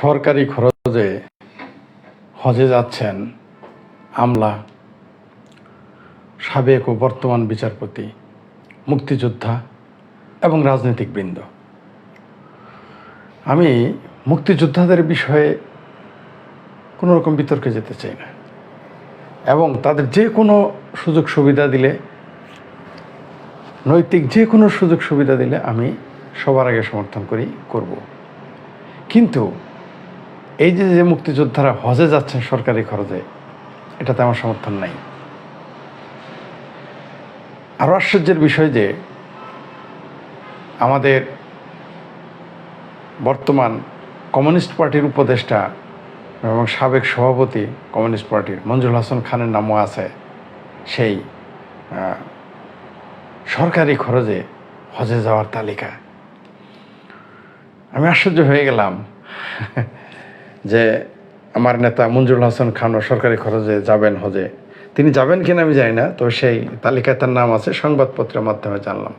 সরকারি খরচে হজে যাচ্ছেন আমলা, সাবেক ও বর্তমান বিচারপতি, মুক্তিযোদ্ধা এবং রাজনৈতিকবৃন্দ। আমি মুক্তিযোদ্ধাদের বিষয়ে কোনো রকম বিতর্কে যেতে চাই না। এবং তাদের যে কোনো সুযোগ সুবিধা দিলে, নৈতিক যে কোনো সুযোগ সুবিধা দিলে আমি সবার আগে সমর্থন করি, করব। কিন্তু এই যে যে মুক্তিযোদ্ধারা হজে যাচ্ছেন সরকারি খরচে, এটাতে আমার সমর্থন নাই। আরও আশ্চর্যের বিষয় যে, আমাদের বর্তমান কমিউনিস্ট পার্টির উপদেষ্টা এবং সাবেক সভাপতি কমিউনিস্ট পার্টির মঞ্জুর হাসান খানের নামও আছে, সেই সরকারি খরচে হজে যাওয়ার তালিকা। আমি আশ্চর্য হয়ে গেলাম। যে আমার নেতা মঞ্জুরুল হাসান খানও সরকারি খরচে যাবেন হজে। তিনি যাবেন কিনা আমি জানি না তো সেই তালিকায় তার নাম আছে, সংবাদপত্রের মাধ্যমে জানলাম।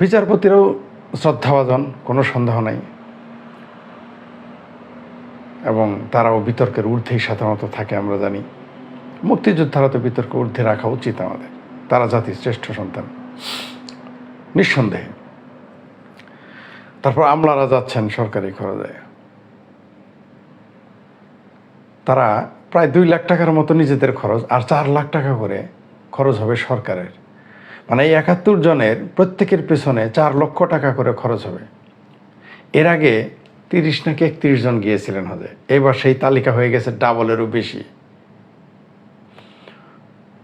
বিচারপতিরও শ্রদ্ধাভাজন, কোনো সন্দেহ নাই। এবং তারাও বিতর্কের ঊর্ধ্বেই সাধারণত থাকে, আমরা জানি। মুক্তিযোদ্ধারা তো বিতর্ক ঊর্ধ্বে রাখা উচিত আমাদের। তারা জাতির শ্রেষ্ঠ সন্তান। নিঃসন্দেহে। তারপর আমলারা যাচ্ছেন সরকারি খরচে। তারা প্রায় দুই লাখ টাকার মতো নিজেদের খরচ আর চার লাখ টাকা করে খরচ হবে সরকারের। মানে এই একাত্তর জনের প্রত্যেকের পেছনে চার লক্ষ টাকা করে খরচ হবে। এর আগে তিরিশ নাকি একত্রিশ জন গিয়েছিলেন হজে। এবার সেই তালিকা হয়ে গেছে ডাবলেরও বেশি।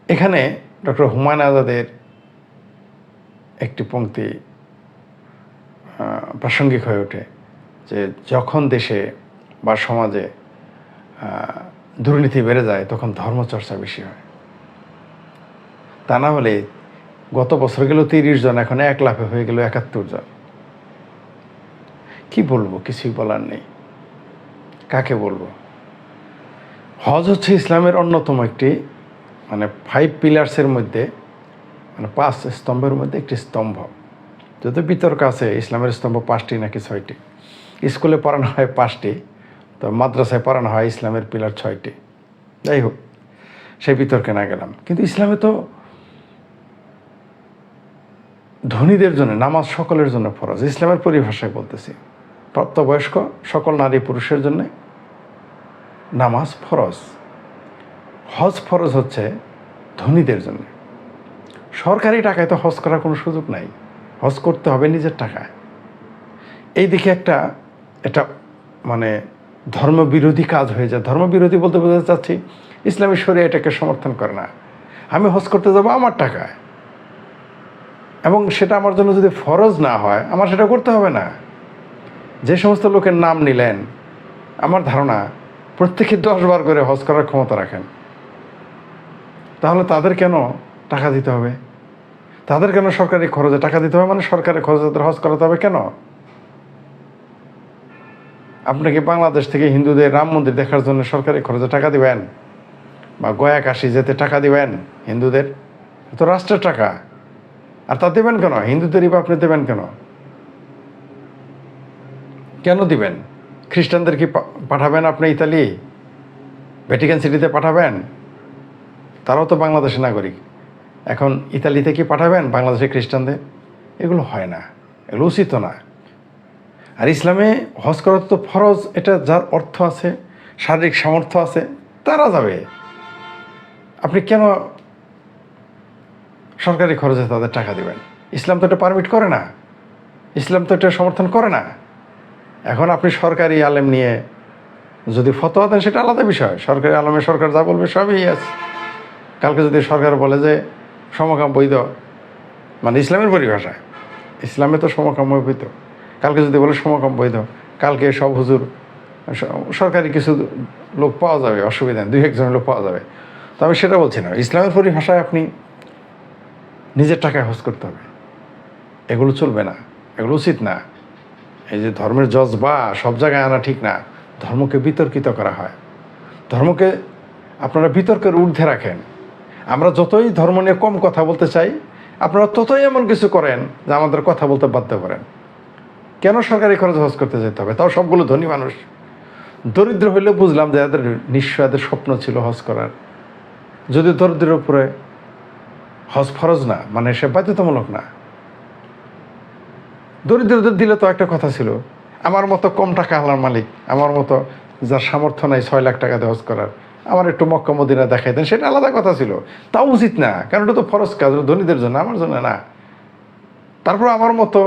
এখানে ডক্টর হুমায়ুন আজাদের একটি পংক্তি প্রাসঙ্গিক হয়ে ওঠে যে যখন দেশে বা সমাজে দুর্নীতি বেড়ে যায়, তখন ধর্মচর্চা বেশি হয়। তা না হলে গত বছর গেল তিরিশ জন, এখন এক লাফে হয়ে গেল একাত্তর জন। কি বলব? কিছুই বলার নেই। কাকে বলব? হজ হচ্ছে ইসলামের অন্যতম একটি মানে ফাইভ পিলার্সের মধ্যে মানে পাঁচ স্তম্ভের মধ্যে একটি স্তম্ভ। যত বিতর্ক আছে, ইসলামের স্তম্ভ পাঁচটি নাকি ছয়টি? স্কুলে পড়ানো হয় পাঁচটি, তো মাদ্রাসায় পড়ানো হয় ইসলামের পিলার ছয়টি। যাই হোক, সেই বিতর্কে না গেলাম। কিন্তু ইসলামে তো ধনীদের জন্য, নামাজ সকলের জন্য ফরজ। ইসলামের পরিভাষায় বলতেছি, প্রাপ্তবয়স্ক সকল নারী পুরুষের জন্য নামাজ ফরজ। হজ ফরজ হচ্ছে ধনীদের জন্য। সরকারি টাকায় তো হজ করার কোনো সুযোগ নাই। হজ করতে হবে নিজের টাকায়। এই দিকে একটা এটা মানে ধর্মবিরোধী কাজ হয়ে যায়। ধর্মবিরোধী বলতে বোঝাতে চাচ্ছি, ইসলামী শরিয়া এটাকে সমর্থন করে না। আমি হজ করতে যাব আমার টাকায়। এবং সেটা আমার জন্য যদি ফরজ না হয়, আমার সেটা করতে হবে না। যে সমস্ত লোকের নাম নিলেন, আমার ধারণা প্রত্যেকে দশ বার করে হজ করার ক্ষমতা রাখেন। তাহলে তাদের কেন টাকা দিতে হবে? তাদের কেন সরকারি খরচে টাকা দিতে হবে? মানে সরকারি খরচে তাদের হজ করাতে হবে কেন? আপনি কি বাংলাদেশ থেকে হিন্দুদের রাম মন্দির দেখার জন্য সরকারি খরচে টাকা দিবেন? বা গয়া কাশি যেতে টাকা দিবেন হিন্দুদের? তো রাষ্ট্রের টাকা। আর তা দেবেন কেন? হিন্দুদেরই বা আপনি দেবেন কেন? কেন দিবেন? খ্রিস্টানদের কি পাঠাবেন আপনি ইতালি? ভ্যাটিকান সিটিতে পাঠাবেন? তারাও তো বাংলাদেশের নাগরিক। এখন ইতালিতে কি পাঠাবেন বাংলাদেশের খ্রিস্টানদের? এগুলো হয় না, এগুলো উচিত না। আর ইসলামে হজ করা তো ফরজ, এটা যার অর্থ আছে, শারীরিক সামর্থ্য আছে, তারা যাবে। আপনি কেন সরকারি খরচে তাদের টাকা দেবেন? ইসলাম তো এটা পারমিট করে না। ইসলাম তো এটা সমর্থন করে না। এখন আপনি সরকারি আলেম নিয়ে যদি ফতোয়া দেন, সেটা আলাদা বিষয়। সরকারি আলমে সরকার যা বলবে সবই আছে কালকে যদি সরকার বলে যে সমকাম বৈধ মানে ইসলামের পরিভাষায় ইসলামে তো সমকাম বৈধ কালকে যদি বলে সমকাম বৈধ কালকে সব হুজুর সরকারি কিছু লোক পাওয়া যাবে, অসুবিধা দুই একজন লোক পাওয়া যাবে। তো আমি সেটা বলছি না, ইসলামের পরিভাষায় আপনি নিজের টাকায় হজ করতে হবে। এগুলো চলবে না, এগুলো উচিত না। এই যে ধর্মের জজবা, সব জায়গায় আনা ঠিক না, ধর্মকে বিতর্কিত করা হয়। ধর্মকে আপনারা বিতর্কের ঊর্ধ্বে রাখেন। আমরা যতই ধর্ম নিয়ে কম কথা বলতে চাই, আপনারা ততই এমন কিছু করেন যে আমাদের কথা বলতে বাধ্য করেন। কেন সরকারি খরচ হজ করতে যেতে হবে? তাও সবগুলো ধনী মানুষ। দরিদ্র হইলেও বুঝলাম যে এদের নিশ্চয় এদের স্বপ্ন ছিল হজ করার। যদি দরিদ্রের উপরে হজ ফরজ না মানে সে বাধ্যতামূলক না। দরিদ্রদের দিলে তো একটা কথা ছিল, আমার মতো কম টাকা আলার মালিক, আমার মতো যার সামর্থ্য নাই ছয় লাখ টাকা দিয়ে হজ করার আমার একটু মক্কা মদিনা দেখাই দেন, সেটা আলাদা কথা ছিল। তাও উচিত না, কারণ এটা তো ফরজ কাজ ধনীদের জন্য, আমার জন্য না। তারপর আমার মতো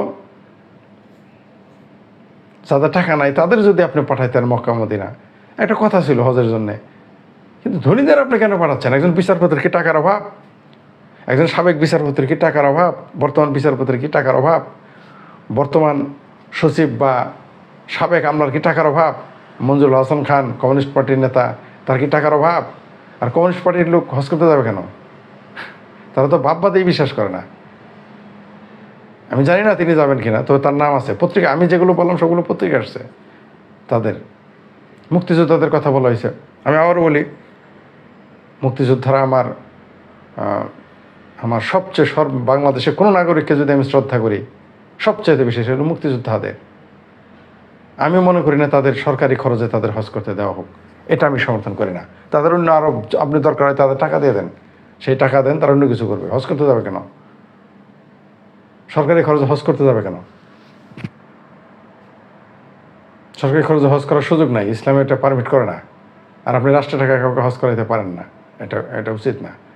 যাদের টাকা নাই, তাদের যদি আপনি পাঠাইতেন মক্কা মদিনা। একটা কথা ছিল হজের জন্যে, কিন্তু ধনীদের আপনি কেন পাঠাচ্ছেন? একজন বিচারপতির কি টাকার অভাব? একজন সাবেক বিচারপতির কি টাকার অভাব? বর্তমান বিচারপতির কি টাকার অভাব? বর্তমান সচিব বা সাবেক আমলার কি টাকার অভাব? মঞ্জুর হাসান খান, কমিউনিস্ট পার্টির নেতা তার কি টাকার অভাব? আর কমিউনিস্ট পার্টির লোক হজ করতে যাবে কেন? তারা তো ভাববাদেই বিশ্বাস করে না। আমি জানি না তিনি যাবেন কিনা তো তার নাম আছে। পত্রিকা আমি যেগুলো বললাম, সবগুলো পত্রিকা আসছে তাদের। মুক্তিযোদ্ধাদের কথা বলা হয়েছে। আমি আবারও বলি, মুক্তিযোদ্ধারা আমার আমার সবচেয়ে সর্ব বাংলাদেশের কোনো নাগরিককে যদি আমি শ্রদ্ধা করি সবচেয়ে বেশি সেটা হলো মুক্তিযোদ্ধাদের। আমি মনে করি না তাদের সরকারি খরচে তাদের হজ করতে দেওয়া হোক। এটা আমি সমর্থন করি না। তাদের অন্য আরও আপনি দরকার হয় তাদের টাকা দিয়ে দেন। সেই টাকা দেন, তারা অন্য কিছু করবে। হজ করতে যাবে কেন? সরকারি খরচে হজ করতে যাবে কেন? সরকারি খরচে হজ করার সুযোগ নাই, ইসলামে এটা পারমিট করে না। আর আপনি রাষ্ট্রের টাকা কাউকে হজ করাইতে পারেন না। এটা এটা উচিত না।